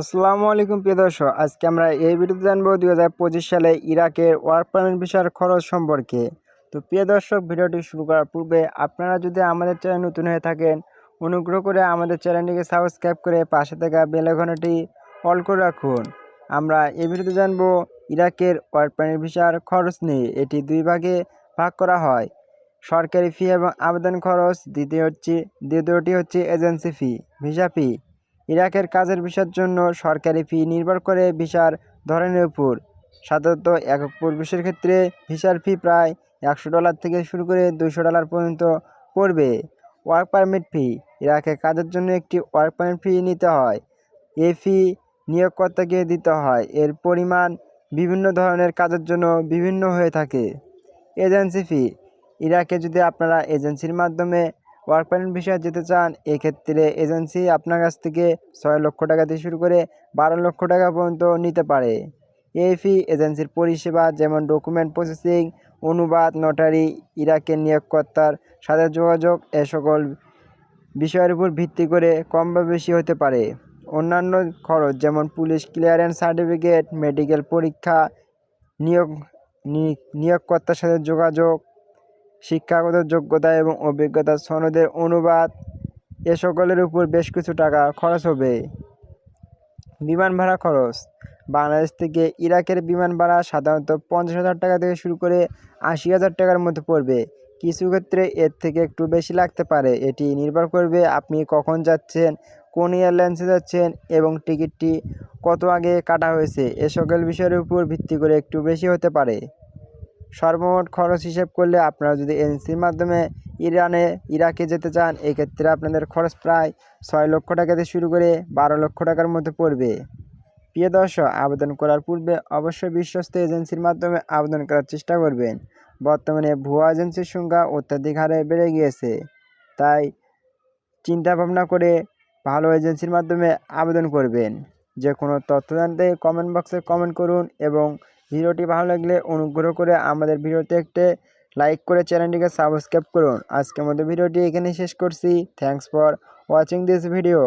আসসালামু আলাইকুম, প্রিয় দর্শক। আজকে আমরা এই ভিডিওতে জানব দুই হাজার পঁচিশ সালে ইরাকের ওয়ার্ক পারমিট ভিসার খরচ সম্পর্কে। তো প্রিয় দর্শক, ভিডিওটি শুরু করার পূর্বে আপনারা যদি আমাদের চ্যানেল নতুন হয়ে থাকেন, অনুগ্রহ করে আমাদের চ্যানেলটিকে সাবস্ক্রাইব করে পাশে থাকা বেল আইকনটি অল করে রাখুন। আমরা এই ভিডিওতে জানব ইরাকের ওয়ার্ক পারমিট ভিসার খরচ নিয়ে। এটি দুই ভাগে ভাগ করা হয়। সরকারি ফি এবং আবেদন খরচ, দ্বিতীয় হচ্ছে দ্বিতীয়টি হচ্ছে এজেন্সি ফি, ভিসা ফি। ইরাকের কাজের ভিসার জন্য সরকারি ফি নির্ভর করে ভিসার ধরনের উপর। সাধারণত একক প্রবেশের ক্ষেত্রে ভিসার ফি প্রায় একশো ডলার থেকে শুরু করে দুশো ডলার পর্যন্ত পড়বে। ওয়ার্ক পারমিট ফি, ইরাকে কাজের জন্য একটি ওয়ার্ক পারমিট ফি নিতে হয়। এই ফি নিয়োগকর্তাকে দিতে হয়। এর পরিমাণ বিভিন্ন ধরনের কাজের জন্য বিভিন্ন হয়ে থাকে। এজেন্সি ফি, ইরাকে যদি আপনারা এজেন্সির মাধ্যমে ওয়ার্ক পারমিট ভিসায় যেতে চান, এক্ষেত্রে এজেন্সি আপনার কাছ থেকে ছয় লক্ষ টাকা থেকে শুরু করে বারো লক্ষ টাকা পর্যন্ত নিতে পারে। এই ফি এজেন্সির পরিষেবা যেমন ডকুমেন্ট প্রসেসিং অনুবাদ নটারি ইরাকের নিয়োগকর্তার সাথে যোগাযোগ, এ সকল বিষয়ের উপর ভিত্তি করে কম বা বেশি হতে পারে। অন্যান্য খরচ যেমন পুলিশ ক্লিয়ারেন্স সার্টিফিকেট মেডিকেল পরীক্ষা, নিয়োগ নিয়োগকর্তার সাথে যোগাযোগ শিক্ষাগত যোগ্যতা এবং অভিজ্ঞতা সনদের অনুবাদ এ সকলের উপর বেশ কিছু টাকা খরচ হবে। বিমান ভাড়া খরচ। বাংলাদেশ থেকে ইরাকের বিমান ভাড়া সাধারণত পঞ্চাশ হাজার টাকা থেকে শুরু করে আশি হাজার টাকার মধ্যে পড়বে। কিছু ক্ষেত্রে এর থেকে একটু বেশি লাগতে পারে। এটি নির্ভর করবে আপনি কখন যাচ্ছেন, কোন এয়ারলাইন্সে যাচ্ছেন এবং টিকিটটি কত আগে কাটা হয়েছে। এ সকল বিষয়ের উপর ভিত্তি করে একটু বেশি হতে পারে। সর্বমোট খরচ হিসেব করলে আপনারা যদি এজেন্সির মাধ্যমে ইরানে, ইরাকে যেতে চান, এক্ষেত্রে আপনাদের খরচ প্রায় ছয় লক্ষ টাকাতে শুরু করে বারো লক্ষ টাকার মধ্যে পড়বে। প্রিয় দর্শক, আবেদন করার পূর্বে অবশ্যই বিশ্বস্ত এজেন্সির মাধ্যমে আবেদন করার চেষ্টা করবেন। বর্তমানে ভুয়া এজেন্সির সংখ্যা অত্যাধিক হারে বেড়ে গিয়েছে। তাই চিন্তা ভাবনা করে ভালো এজেন্সির মাধ্যমে আবেদন করবেন। যে কোনো তথ্য জানতে কমেন্ট বক্সে কমেন্ট করুন এবং ভিডিওটি ভালো লাগলে অনুগ্রহ করে আমাদের ভিডিওতে একটি লাইক করে চ্যানেলটিকে সাবস্ক্রাইব করুন। আজকের মতো ভিডিওটি এখানে শেষ করছি। Thanks for watching this video